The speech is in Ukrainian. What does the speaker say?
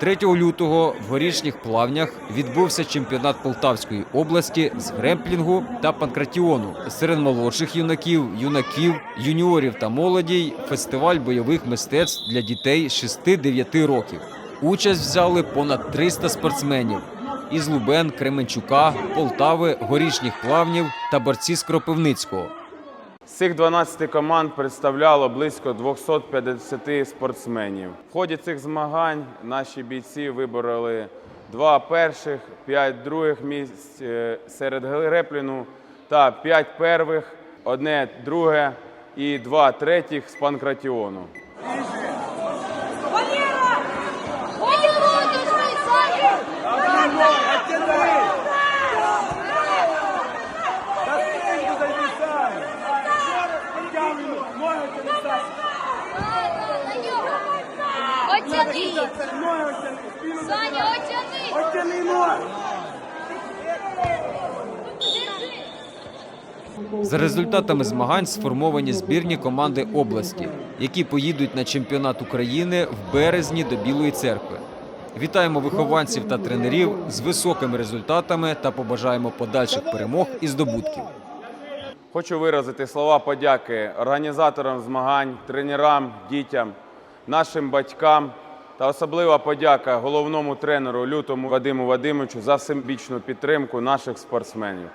3 лютого в горішніх плавнях відбувся чемпіонат Полтавської області з гремплінгу та панкратіону. Серед молодших юнаків, юнаків, юніорів та молодій фестиваль бойових мистецтв для дітей 6-9 років. Участь взяли понад 300 спортсменів із Лубен, Кременчука, Полтави, горішніх плавнів та борці з Кропивницького. З цих 12 команд представляло близько 250 спортсменів. В ході цих змагань наші бійці вибороли два перших, п'ять других місць е, серед грепліну та п'ять первих, одне друге і два третіх з панкратіону. Саня! За результатами змагань сформовані збірні команди області, які поїдуть на чемпіонат України в березні до Білої церкви. Вітаємо вихованців та тренерів з високими результатами та побажаємо подальших перемог і здобутків. Хочу виразити слова подяки організаторам змагань, тренерам, дітям, нашим батькам та особлива подяка головному тренеру Лютому Вадиму Вадимовичу за всебічну підтримку наших спортсменів.